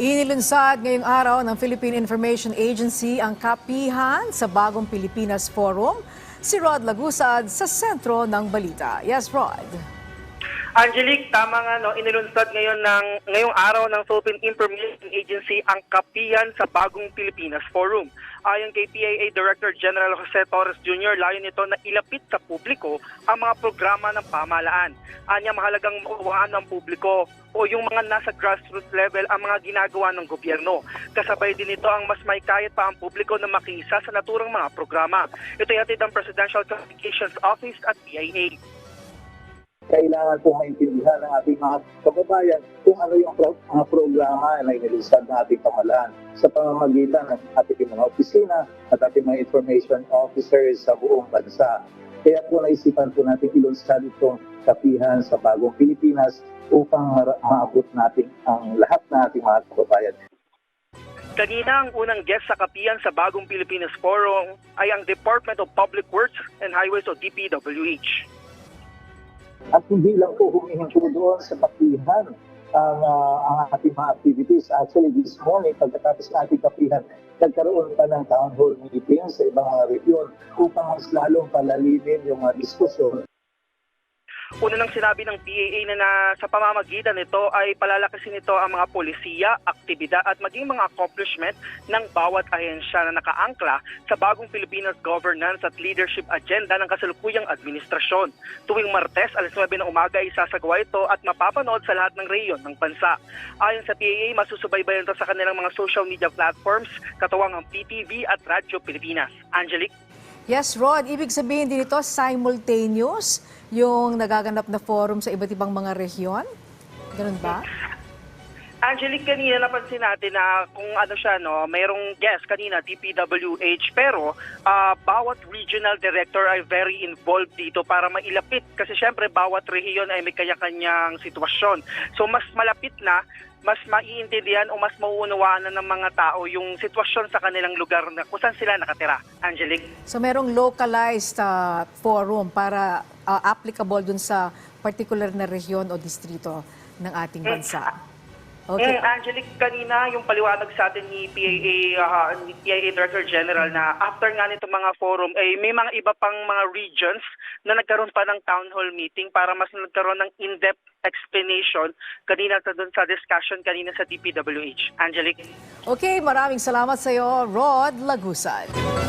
Inilunsad ngayong araw ng Philippine Information Agency ang kapihan sa bagong Pilipinas Forum. Si Rod Lagusad sa sentro ng balita. Yes, Rod. Angelique, tama nga, no, inilunsad ngayon ng, ngayong araw ng Philippine Information Agency ang kapihan sa bagong Pilipinas Forum. Ayon kay PAA Director General Jose Torres Jr., layo nito na ilapit sa publiko ang mga programa ng pamahalaan. Anya mahalagang makuhaan ng publiko o yung mga nasa grassroots level ang mga ginagawa ng gobyerno. Kasabay din ito ang mas may kayat pa ang publiko na makisa sa naturang mga programa. Ito yatid ng Presidential Communications Office at PIA. Kailangan po maintindihan ng ating mga kababayan kung ano yung pro- mga programa na inilisad ng ating pamahalaan sa pamamagitan ng ating mga opisina at ating mga information officers sa buong bansa. Kaya po naisipan po natin ilunsad itong kapihan sa bagong Pilipinas upang mara- maabot natin ang lahat ng ating mga kababayan. Kanina ang unang guest sa kapiyan sa bagong Pilipinas Forum ay ang Department of Public Works and Highways o DPWH. At hindi lang po humihinto doon sa kapihan ang, ah, ang ating mga activities. Actually, this morning, pagkatapos ng ating kapihan, nagkaroon pa ng town hall meeting sa ibang mga region upang mas lalong palalimin yung mga diskusyon Una nang sinabi ng PAA na, na sa pamamagitan nito ay palalakasin nito ang mga polisiya, aktibidad at maging mga accomplishment ng bawat ahensya na nakaangkla sa bagong Pilipinas governance at leadership agenda ng kasalukuyang administrasyon. Tuwing Martes, alas 9 ng umaga ay sasagawa ito at mapapanood sa lahat ng reyon ng bansa. Ayon sa PAA, masusubaybayan ito sa kanilang mga social media platforms, katuwang ang PTV at Radyo Pilipinas. Angelique? Yes, Rod. Ibig sabihin din ito simultaneous yung nagaganap na forum sa iba't ibang mga rehiyon? Ganun ba? Angelique, kanina napansin natin na kung ano siya, no, mayroong guest kanina, DPWH, pero ah, bawat regional director ay very involved dito para mailapit. Kasi syempre, bawat rehiyon ay may kanya-kanyang sitwasyon. So, mas malapit na, mas maiintindihan o mas mauunawaan na ng mga tao yung sitwasyon sa kanilang lugar na kung saan sila nakatira. Angelique? So merong localized ah, forum para ah, applicable dun sa particular na rehiyon o distrito ng ating bansa. Okay. Mm, Angelique, kanina yung paliwanag sa atin ni PAA, ah, ni PAA Director General na after nga nito mga forum, eh, may mga iba pang mga regions na nagkaroon pa ng town hall meeting para mas nagkaroon ng in-depth explanation kanina sa dun sa discussion kanina sa DPWH. Angelique? Okay, maraming salamat sa iyo, Rod Lagusad.